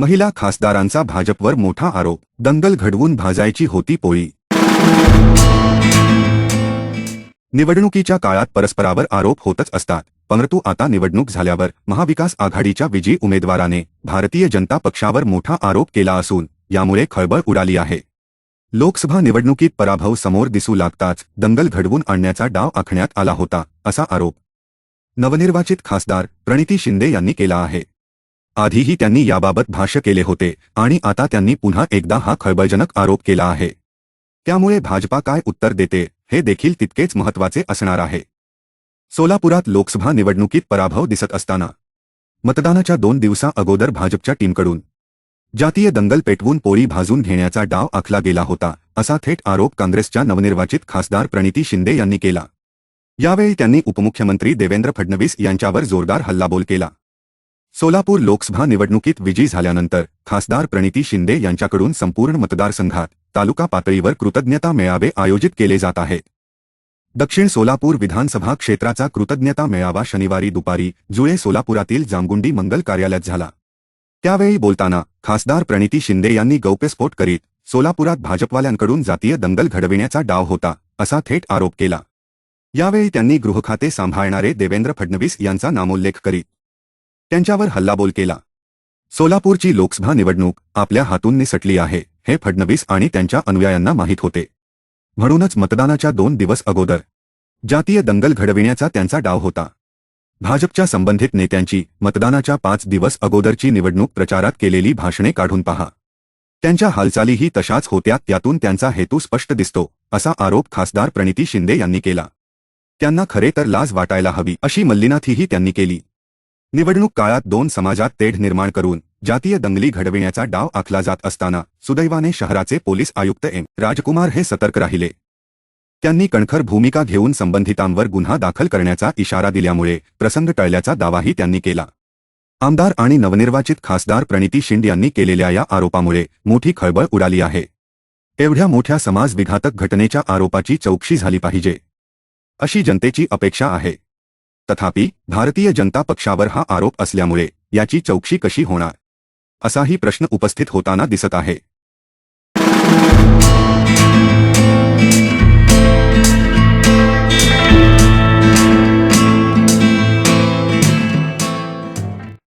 महिला खासदारांचा भाजपवर मोठा आरोप दंगल घडवून भाजायची होती पोळी. निवडणुकीच्या काळात परस्परावर आरोप होतच असतात. परंतु आता निवडणूक झाल्यावर महाविकास आघाडीच्या विजयी उमेदवाराने भारतीय जनता पक्षावर मोठा आरोप केला असून यामुळे खळबळ उडाली आहे. लोकसभा निवडणुकीत पराभव समोर दिसू लागताच दंगल घडवून आणण्याचा डाव आखण्यात आला होता असा आरोप नवनिर्वाचित खासदार प्रणिती शिंदे यांनी केला आहे. आधीही त्यांनी याबाबत भाष्य केले होते आणि आता त्यांनी पुन्हा एकदा हा खळबळजनक आरोप केला आहे. त्यामुळे भाजपा काय उत्तर देते हे देखील तितकेच महत्त्वाचे असणार आहे. सोलापुरात लोकसभा निवडणुकीत पराभव दिसत असताना मतदानाच्या दोन दिवसा अगोदर भाजपच्या टीमकडून जातीय दंगल पेटवून पोळी भाजून घेण्याचा डाव आखला गेला होता असा थेट आरोप काँग्रेसच्या नवनिर्वाचित खासदार प्रणिती शिंदे यांनी केला. यावेळी त्यांनी उपमुख्यमंत्री देवेंद्र फडणवीस यांच्यावर जोरदार हल्लाबोल केला. सोलापूर लोकसभा निवडणुकीत विजयी झाल्यानंतर खासदार प्रणिती शिंदे यांच्याकडून संपूर्ण मतदारसंघात तालुका पातळीवर कृतज्ञता मेळावे आयोजित केले जात आहेत. दक्षिण सोलापूर विधानसभा क्षेत्राचा कृतज्ञता मेळावा शनिवारी दुपारी जुळे सोलापुरातील जामगुंडी मंगल कार्यालयात झाला. त्यावेळी बोलताना खासदार प्रणिती शिंदे यांनी गौप्यस्फोट करीत सोलापुरात भाजपवाल्यांकडून जातीय दंगल घडविण्याचा डाव होता असा थेट आरोप केला. यावेळी त्यांनी गृहखाते सांभाळणारे देवेंद्र फडणवीस यांचा नामोल्लेख करीत त्यांच्यावर हल्लाबोल केला. सोलापूरची लोकसभा निवडणूक आपल्या हातून निसटली आहे हे फडणवीस आणि त्यांच्या अनुयायांना माहीत होते. म्हणूनच मतदानाच्या दोन दिवस अगोदर जातीय दंगल घडविण्याचा त्यांचा डाव होता. भाजपच्या संबंधित नेत्यांची मतदानाच्या पाच दिवस अगोदरची निवडणूक प्रचारात केलेली भाषणे काढून पहा. त्यांच्या हालचालीही तशाच होत्या त्यातून त्यांचा हेतू स्पष्ट दिसतो असा आरोप खासदार प्रणिती शिंदे यांनी केला. त्यांना खरे तर लाज वाटायला हवी अशी मल्लिनाथीही त्यांनी केली. निवडणूक काळात दोन समाजात तेढ निर्माण करून जातीय दंगली घडविण्याचा डाव आखला जात असताना सुदैवाने शहराचे पोलीस आयुक्त एम. राजकुमार हे सतर्क राहिले. त्यांनी कणखर भूमिका घेऊन संबंधितांवर गुन्हा दाखल करण्याचा इशारा दिल्यामुळे प्रसंग टळल्याचा दावाही त्यांनी केला. आमदार आणि नवनिर्वाचित खासदार प्रणिती शिंद यांनी केलेल्या या आरोपामुळे मोठी खळबळ उडाली आहे. एवढ्या मोठ्या समाजविघातक घटनेच्या आरोपाची चौकशी झाली पाहिजे. अशी जनतेची अपेक्षा आहे. तथापि भारतीय जनता पक्षावर हा आरोप असल्यामुळे याची चौकशी कशी होणार? असाही प्रश्न उपस्थित होताना दिसत आहे.